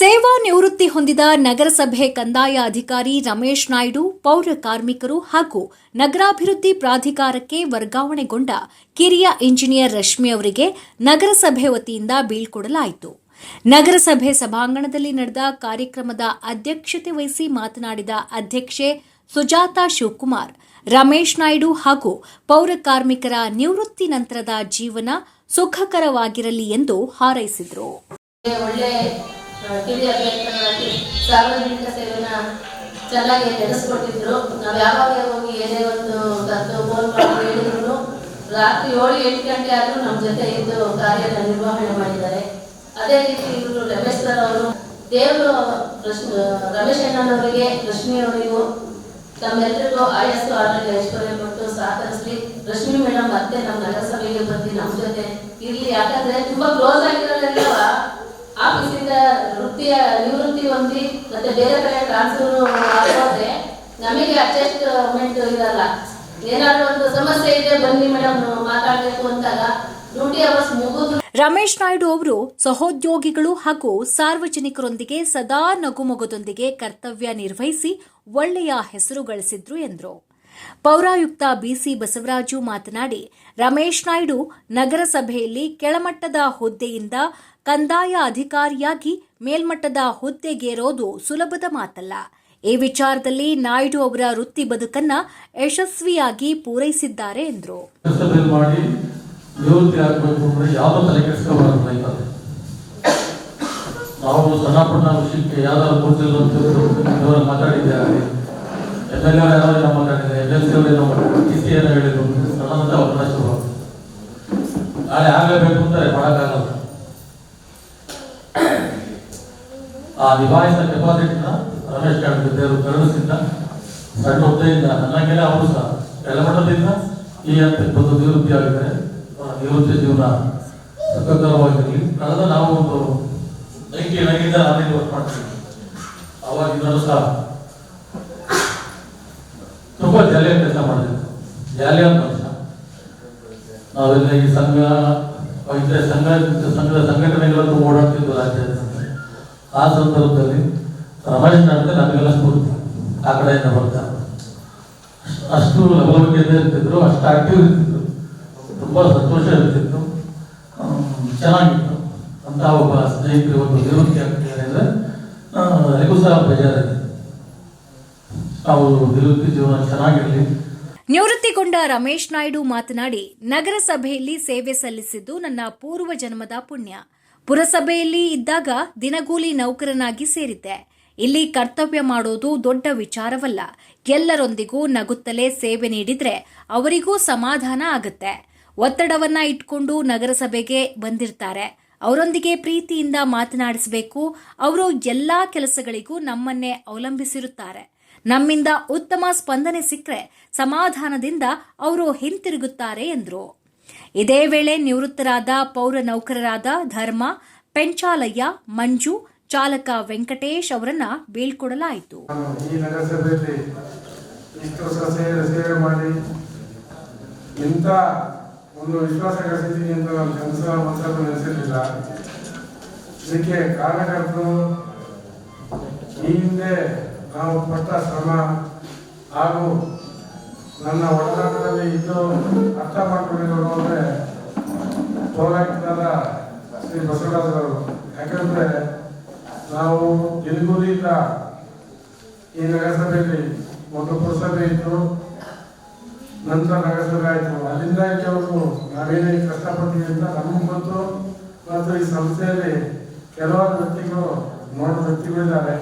ಸೇವಾ ನಿವೃತ್ತಿ ಹೊಂದಿದ ನಗರಸಭೆ ಕಂದಾಯ ಅಧಿಕಾರಿ ರಮೇಶ್ ನಾಯ್ಡು, ಪೌರ ಕಾರ್ಮಿಕರು ಹಾಗೂ ನಗರಾಭಿವೃದ್ಧಿ ಪ್ರಾಧಿಕಾರಕ್ಕೆ ವರ್ಗಾವಣೆಗೊಂಡ ಕಿರಿಯ ಇಂಜಿನಿಯರ್ ರಶ್ಮಿ ಅವರಿಗೆ ನಗರಸಭೆ ವತಿಯಿಂದ ಬೀಳ್ಕೊಡಲಾಯಿತು. ನಗರಸಭೆ ಸಭಾಂಗಣದಲ್ಲಿ ನಡೆದ ಕಾರ್ಯಕ್ರಮದ ಅಧ್ಯಕ್ಷತೆ ವಹಿಸಿ ಮಾತನಾಡಿದ ಅಧ್ಯಕ್ಷೆ ಸುಜಾತಾ ಶಿವಕುಮಾರ್, ರಮೇಶ್ ನಾಯ್ಡು ಹಾಗೂ ಪೌರ ಕಾರ್ಮಿಕರ ನಿವೃತ್ತಿ ನಂತರದ ಜೀವನ ಸುಖಕರವಾಗಿರಲಿ ಎಂದು ಹಾರೈಸಿದರು. ಕಿರಿಯ ಅಭ್ಯರ್ಥಿಗಳಾಗಿ ಸಾರ್ವಜನಿಕ ಸೇವೆನ ಚೆನ್ನಾಗಿ ನಡೆಸ್ಕೊಟ್ಟಿದ್ರು. ನಾವು ಯಾವಾಗ ಹೋಗಿ ಏನೇ ಒಂದು ತಂದು ಫೋನ್ ಮಾಡಿ ಹೇಳಿದ್ರು. ರಾತ್ರಿ ಏಳು, ಎಂಟು ಗಂಟೆ ಆದರೂ ನಮ್ಮ ಜೊತೆ ಇದ್ದು ಕಾರ್ಯನ ನಿರ್ವಹಣೆ ಮಾಡಿದ್ದಾರೆ. ಅದೇ ರೀತಿ ಇವರು ರಮೇಶ್ ಸರ್ ಅವರು, ದೇವರು ರಮೇಶ್ ಅಣ್ಣನವರಿಗೆ, ರಶ್ಮಿ ಅವರಿಗೂ ತಮ್ಮೆಲ್ಲರಿಗೂ ಆಯಸ್ಸು, ಆರೋಗ್ಯ, ಐಶ್ವರ್ಯ ಕೊಟ್ಟು ಸಹಕರಿಸಲಿ. ರಶ್ಮಿ ಮೇಡಮ್ ಮತ್ತೆ ನಮ್ಮ ನಗರಸಭೆಗೆ ಬಂದು ನಮ್ಮ ಜೊತೆ ಇರಲಿ. ಯಾಕಂದ್ರೆ ತುಂಬಾ ಕ್ಲೋಸ್ ಆಗಿರೋದ್ರಿಂದ ಆಫೀಸಿಂದ ವೃತ್ತಿಯ ನಿವೃತ್ತಿ ಹೊಂದಿ ಮತ್ತೆ ಬೇರೆ ಕಡೆ ಟ್ರಾನ್ಸ್ಫರ್ ಆಗೋದ್ರೆ ನಮಗೆ ಅಡ್ಜಸ್ಟ್ಮೆಂಟ್ ಇರಲ್ಲ. ಏನಾದ್ರು ಒಂದು ಸಮಸ್ಯೆ ಇದೆ, ಬನ್ನಿ ಮೇಡಮ್ ಮಾತಾಡಬೇಕು ಅಂತಾಗ ಡ್ಯೂಟಿ ಅವರ್ಸ್ ಮುಗಿದ್ರು. ರಮೇಶ್ ನಾಯ್ಡು ಅವರು ಸಹೋದ್ಯೋಗಿಗಳು ಹಾಗೂ ಸಾರ್ವಜನಿಕರೊಂದಿಗೆ ಸದಾ ನಗುಮೊಗದೊಂದಿಗೆ ಕರ್ತವ್ಯ ನಿರ್ವಹಿಸಿ ಒಳ್ಳೆಯ ಹೆಸರು ಗಳಿಸಿದ್ರು ಎಂದರು. ಪೌರಾಯುಕ್ತ ಬಿಸಿ ಬಸವರಾಜು ಮಾತನಾಡಿ, ರಮೇಶ್ ನಾಯ್ಡು ನಗರಸಭೆಯಲ್ಲಿ ಕೆಳಮಟ್ಟದ ಹುದ್ದೆಯಿಂದ ಕಂದಾಯ ಅಧಿಕಾರಿಯಾಗಿ ಮೇಲ್ಮಟ್ಟದ ಹುದ್ದೆಗೇರೋದು ಸುಲಭದ ಮಾತಲ್ಲ. ಈ ವಿಚಾರದಲ್ಲಿ ನಾಯ್ಡು ಅವರ ವೃತ್ತಿ ಬದುಕನ್ನ ಯಶಸ್ವಿಯಾಗಿ ಪೂರೈಸಿದ್ದಾರೆ ಎಂದರು. ನಾವು ಸಣ್ಣ ಪುಟ್ಟ ವಿಷಯಕ್ಕೆ ಯಾವ್ದಾದ್ರು ಮಾತಾಡಿದ್ದೇವೆ ಎಂ ಎಲ್ ಎ ಯಾರೋ ಎಂ ಎಲ್ ಸಿ ಅವರು ಏನೋ ಮಾತಾಡಿದೆ ಡಿ ಸಿ ಏನೋ ಹೇಳಿದ್ರು ಸಣ್ಣದಂತ ಅವಕಾಶ ನಾಳೆ ಆಗಲೇಬೇಕು ಅಂತಾರೆ ಮಾಡೋಕ್ಕಾಗಲ್ಲ ಆ ನಿಭಾಯಿಸಿದ ಡೆಪಾಸಿಟ್ನ ರಮೇಶ್ ಕಾಣ್ತಿದ್ದೆ ದೇವರು ಕರುಣಿಸಿದ್ದ ಸಣ್ಣ ಹುದ್ದೆಯಿಂದ ನನಗೆಲ್ಲ ಅವರು ಸಹ ಕೆಳಮಟ್ಟದಿಂದ ಈ ಹಂತಕ್ಕೆ ಬಂದು ನಿವೃತ್ತಿ ಆಗಿದ್ದಾರೆ ನಿವೃತ್ತಿ ಜೀವನ ಸುಖಕರವಾಗಿರಲಿ ಕಳೆದ ನಾವು ಒಂದು ನೈಂಟಿ ನೈನಿಂದ ನಾನೇ ವರ್ಕ್ ಮಾಡ್ತೀವಿ ಅವಾಗಿಂದಲೂ ಸಹ ತುಂಬಾ ಜಾಲಿಯಾಗಿ ಕೆಲಸ ಮಾಡಿದ್ವಿ ಜಾಲಿಯಾದ ಮನುಷ್ಯ ನಾವೆಲ್ಲ ಈ ಸಂಘ ವೈದ್ಯ ಸಂಘ ಸಂಘದ ಸಂಘಟನೆಗಳನ್ನು ಓಡಾಡ್ತಿದ್ವು ರಾಜ್ಯದ ಆ ಸಂದರ್ಭದಲ್ಲಿ ರಮೇಶ್ ನಡೆದ ನಮಗೆಲ್ಲ ಸ್ಫೂರ್ತಿ ಆ ಕಡೆಯಿಂದ ಬರ್ತಾ ಅಷ್ಟು ಲವಲವಿಕೆಯಿಂದ ಇರ್ತಿದ್ರು, ಅಷ್ಟು ಆಕ್ಟಿವ್ ಇರ್ತಿದ್ರು. ತುಂಬ ಸಂತೋಷ ಇರ್ತಿತ್ತು. ಚೆನ್ನಾಗಿತ್ತು. ಅಂತ ಒಬ್ಬ ಸ್ನೇಹಿತರು ಒಂದು ನಿವೃತ್ತಿ ಆಗ್ತಿದ್ದಾರೆ ಅಂದ್ರೆ ನನಗೂ ಸಹ ಬೇಜಾರಿದೆ ನಿವೃತ್ತಿಗೊಂಡ ರಮೇಶ್ ನಾಯ್ಡು ಮಾತನಾಡಿ, ನಗರಸಭೆಯಲ್ಲಿ ಸೇವೆ ಸಲ್ಲಿಸಿದ್ದು ನನ್ನ ಪೂರ್ವ ಜನ್ಮದ ಪುಣ್ಯ. ಪುರಸಭೆಯಲ್ಲಿ ಇದ್ದಾಗ ದಿನಗೂಲಿ ನೌಕರನಾಗಿ ಸೇರಿದ್ದೆ. ಇಲ್ಲಿ ಕರ್ತವ್ಯ ಮಾಡೋದು ದೊಡ್ಡ ವಿಚಾರವಲ್ಲ. ಎಲ್ಲರೊಂದಿಗೂ ನಗುತ್ತಲೇ ಸೇವೆ ನೀಡಿದ್ರೆ ಅವರಿಗೂ ಸಮಾಧಾನ ಆಗುತ್ತೆ. ಒತ್ತಡವನ್ನ ಇಟ್ಕೊಂಡು ನಗರಸಭೆಗೆ ಬಂದಿರ್ತಾರೆ. ಅವರೊಂದಿಗೆ ಪ್ರೀತಿಯಿಂದ ಮಾತನಾಡಿಸಬೇಕು. ಅವರು ಎಲ್ಲಾ ಕೆಲಸಗಳಿಗೂ ನಮ್ಮನ್ನೇ ಅವಲಂಬಿಸಿರುತ್ತಾರೆ. ನಮ್ಮಿಂದ ಉತ್ತಮ ಸ್ಪಂದನೆ ಸಿಕ್ಕರೆ ಸಮಾಧಾನದಿಂದ ಅವರು ಹಿಂತಿರುಗುತ್ತಾರೆ ಎಂದರು. ಇದೇ ವೇಳೆ ನಿವೃತ್ತರಾದ ಪೌರ ನೌಕರರಾದ ಧರ್ಮ, ಪೆಂಚಾಲಯ್ಯ, ಮಂಜು, ಚಾಲಕ ವೆಂಕಟೇಶ್ ಅವರನ್ನ ಬೀಳ್ಕೊಡಲಾಯಿತು. ಈ ನಗರಸಭೆಯಲ್ಲಿ ಇಷ್ಟು ಸೇವೆ ಮಾಡಿ ಇಂಥ ಒಂದು ವಿಶ್ವಾಸ ಗಳಿಸಿದ್ದೀನಿ ಅಂತ ನಾನು ಕೆಲಸ ಮನಸ್ಸನ್ನು ನೆನೆಸಿರಲಿಲ್ಲ. ಇದಕ್ಕೆ ಕಾರಣಕರ್ತರು ಈ ಹಿಂದೆ ನಾವು ಪಟ್ಟ ಶ್ರಮ ಹಾಗೂ ನನ್ನ ಒಡನಾಟದಲ್ಲಿ ಇದ್ದು ಅರ್ಥ ಮಾಡಿಕೊಂಡಿರೋರು ಅಂದರೆ ಪೌರಾಯುಕ್ತರಾದ ಶ್ರೀ ಬಸವರಾಜರವರು. ಯಾಕಂದರೆ ನಾವು ದಿನಗೂಲಿಯಿಂದ ಈ ನಗರಸಭೆಯಲ್ಲಿ ಒಂದು ಪುರಸಭೆ ಇತ್ತು. ನಂತರ ನಗರಸಭೆ ಆಯಿತು. ಅಲ್ಲಿಂದ ಕೆಲವರು ನಾವೇನೇ ಕಷ್ಟಪಟ್ಟಿದ್ದೀವಿ ಅಂತ ನಮಗೆ ಮತ್ತು ಮತ್ತು ಈ ಸಂಸ್ಥೆಯಲ್ಲಿ ಕೆಲವಾರು ವ್ಯಕ್ತಿಗಳು, ನೋಡೋ ವ್ಯಕ್ತಿಗಳಿದ್ದಾರೆ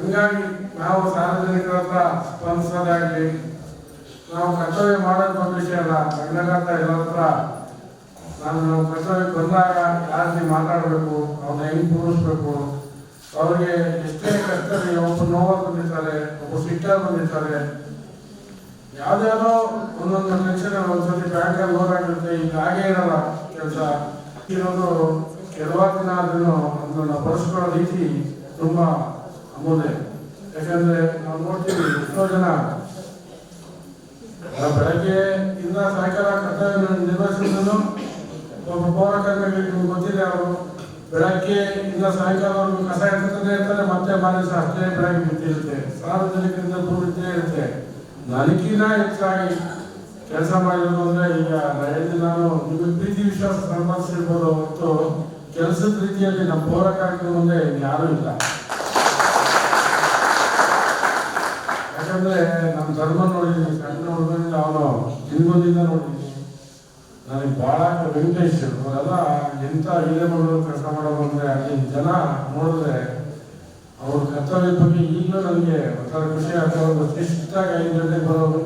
ಹಂಗಾಗಿ ನಾವು ಸಾರ್ವಜನಿಕರ ಹತ್ರ ಸ್ಪಂದಿಸೋದಾಗಲಿ, ನಾವು ಕರ್ತವ್ಯ ಮಾಡೋದು ಒಂದು ವಿಷಯ ಅಲ್ಲ ಗಂಡಗಾತ ಎಲ್ಲರ ಹತ್ರ ನಾನು ನಾವು ಕರ್ತವ್ಯಕ್ಕೆ ಬಂದಾಗ ಯಾವ ರೀತಿ ಮಾತಾಡಬೇಕು ಅವ್ರನ್ನ ಹೆಂಗೆ ಪೂರಿಸ್ಬೇಕು, ಅವ್ರಿಗೆ ಎಷ್ಟೇ ಕಷ್ಟದಲ್ಲಿ ಒಬ್ಬ ನೋವಾಗಿ ಬಂದಿರ್ತಾರೆ, ಒಬ್ಬ ಸಿಟ್ಟಾಗಿ ಬಂದಿರ್ತಾರೆ ಯಾವ್ದಾರೋ ಒಂದೊಂದು ಟೆನ್ಷನ್ ಒಂದ್ಸತಿ ಬ್ಯಾಂಕಲ್ಲಿ ಲೋನ್ ಆಗಿರುತ್ತೆ ಈಗ ಹಾಗೆ ಇರಲ್ಲ ಕೆಲಸ. ಇರೋದು ಕೆಲವಾರು ದಿನ ಆದ್ರೂ ಅದನ್ನ ಬಳಸ್ಕೊಳ್ಳೋ ರೀತಿ ತುಂಬಾ ಅಮೂಲ್ಯ ಯಾಕಂದ್ರೆ ನಾವು ನೋಡ್ತೀವಿ ಜನ ಬೆಳಗ್ಗೆ ಇಂದ ಸಾಯಂಕಾಲ ಕರ್ತವ್ಯ ನಿರ್ವಹಿಸಿದ್ರು ಒಬ್ಬ ಪೌರ ಕಾರ್ಮಿಕರಿಗೆ ನಿಮ್ಗೆ ಗೊತ್ತಿದೆ ಅವರು. ಬೆಳಗ್ಗೆ ಇಂದ ಸಾಯಂಕಾಲವರೆಗೂ ಕಸ ಇರ್ತದೆ ಇರ್ತಾರೆ ಮತ್ತೆ ಬಾರಿ ಅಷ್ಟೇ ಬೆಳಗ್ಗೆ ಬಿದ್ದಿರುತ್ತೆ. ಸಾರ್ವಜನಿಕರಿಂದ ದೂರ ಇದ್ದೇ ಇರುತ್ತೆ. ನನಗಿನ್ನ ಹೆಚ್ಚಾಗಿ ಕೆಲಸ ಮಾಡಿರೋದು ಅಂದ್ರೆ ಈಗ ನಾನು ಹೇಳಿದ್ದು ನಾನು ನಿಮಗೆ ಪ್ರೀತಿ ವಿಶ್ವಾಸ ಸಂಪಾದಿಸಿರ್ಬೋದು ಹೊರತು ಕೆಲಸದ ರೀತಿಯಲ್ಲಿ ನಮ್ಮ ಪೌರ ಕಾರ್ಯಕ್ರಮ ಅಂದ್ರೆ ಯಾರೂ ಇಲ್ಲ. ಯಾಕಂದ್ರೆ ನಮ್ಮ ಧರ್ಮ ನೋಡಿದ್ದೀನಿ ಕಣ್ಣು ನೋಡಿದ್ರೆ ಅವನು ಹಿಂದೂದಿಂದ ನೋಡಿದ್ದೀನಿ ನನಗೆ ಬಹಳ ವೆಂಕಟೇಶ್ ಅವರೆಲ್ಲ ಎಂತ ಹಿರೇಮಗಳು ಕೆಲಸ ಮಾಡೋದು ಅಂದ್ರೆ ಅಲ್ಲಿ ಜನ ನೋಡಿದ್ರೆ ಅವ್ರ ಕರ್ತವ್ಯದ ಬಗ್ಗೆ ಈಗಲೂ ನನಗೆ ಒಂಥರ ಖುಷಿ ಆಗ್ತಾ ಒಂದು ಶಿಸ್ತಾಗಿ ಐದು ಗಂಟೆಗೆ ಬರೋದು.